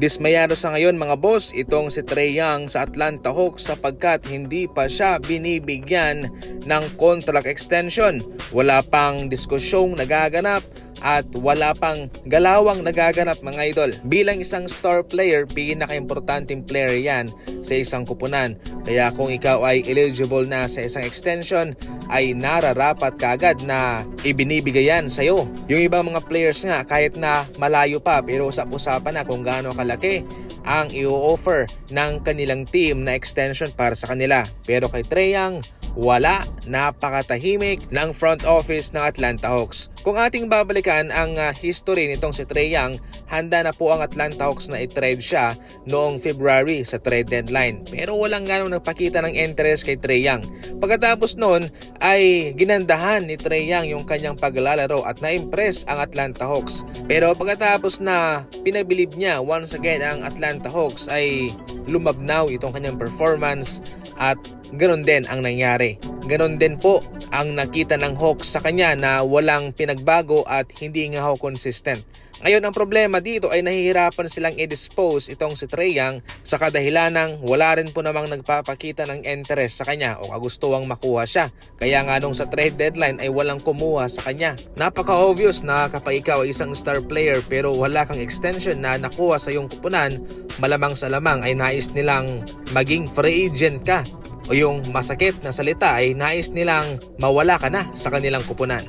Dismayado sa ngayon mga boss itong si Trey Young sa Atlanta Hawks sapagkat hindi pa siya binibigyan ng contract extension. Wala pang diskusyong nagaganap at wala pang galawang nagaganap mga idol. Bilang isang star player, pinaka-importanting player yan sa isang kupunan. Kaya kung ikaw ay eligible na sa isang extension, ay nararapat kagad na ibinibigay yan sa'yo. Yung ibang mga players nga, kahit na malayo pa, pero usap-usapan na kung gaano kalaki ang i-offer ng kanilang team na extension para sa kanila. Pero kay Trey Young, wala, napakatahimik ng front office ng Atlanta Hawks. Kung ating babalikan ang ah, history nitong si Trey Young, handa na po ang Atlanta Hawks na i-trade siya noong February sa trade deadline. Pero walang ganong nagpakita ng interest kay Trey Young. Pagkatapos noon ay ginandahan ni Trey Young yung kanyang paglalaro at na-impress ang Atlanta Hawks. Pero pagkatapos na pinabilib niya once again ang Atlanta Hawks ay lumabnaw itong kanyang performance at Ganon din ang nangyari. Ganon din po ang nakita ng Hawks sa kanya na walang pinagbago at hindi nga ho consistent. Ngayon ang problema dito ay nahihirapan silang i-dispose itong si Trey Young sa kadahilanang wala rin po namang nagpapakita ng interest sa kanya o kagustuhang makuha siya. Kaya nga nung sa trade deadline ay walang kumuha sa kanya. Napaka-obvious na kapag ikaw ay isang star player pero wala kang extension na nakuha sa iyong kupunan, malamang sa lamang ay nais nilang maging free agent ka o yung masakit na salita ay nais nilang mawala ka na sa kanilang kupunan.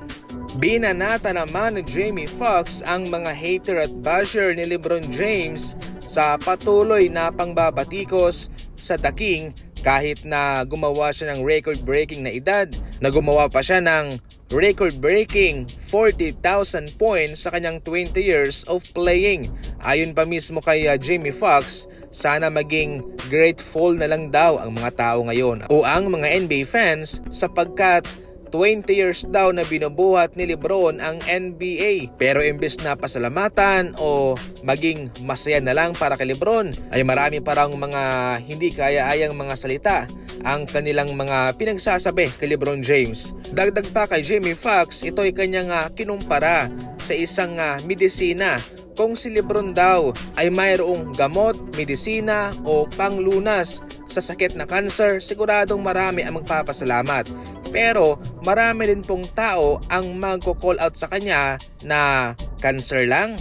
Binanata naman ni Jamie Foxx ang mga hater at basher ni Lebron James sa patuloy na pangbabatikos sa daking kahit na gumawa siya ng record-breaking na edad, na gumawa pa siya ng record-breaking 40,000 points sa kanyang 20 years of playing. Ayon pa mismo kay uh, Jamie Foxx, sana maging grateful na lang daw ang mga tao ngayon o ang mga NBA fans sapagkat 20 years daw na binubuhat ni Lebron ang NBA. Pero imbes na pasalamatan o maging masaya na lang para kay Lebron, ay marami parang mga hindi kaya-ayang mga salita ang kanilang mga pinagsasabi kay Lebron James. Dagdag pa kay Jamie Foxx, ito ay kanyang uh, kinumpara sa isang uh, medisina kung si Lebron daw ay mayroong gamot, medisina o panglunas sa sakit na cancer, siguradong marami ang magpapasalamat. Pero marami din pong tao ang magko-call out sa kanya na cancer lang.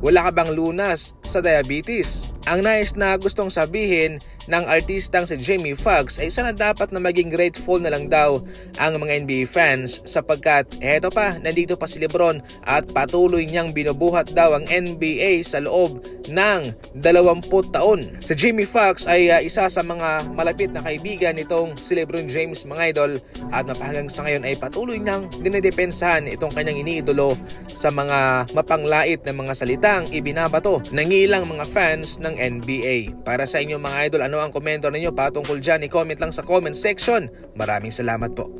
Wala ka bang lunas sa diabetes? Ang nais na gustong sabihin ng artistang si Jamie Foxx ay sana dapat na maging grateful na lang daw ang mga NBA fans sapagkat eto pa, nandito pa si Lebron at patuloy niyang binubuhat daw ang NBA sa loob ng 20 taon. Si Jamie Foxx ay uh, isa sa mga malapit na kaibigan nitong si Lebron James mga idol at mapahanggang sa ngayon ay patuloy niyang dinidepensahan itong kanyang iniidolo sa mga mapanglait na mga salitang ibinabato ng ilang mga fans ng NBA. Para sa inyo mga idol, ano ang komento ninyo patungkol dyan? I-comment lang sa comment section. Maraming salamat po.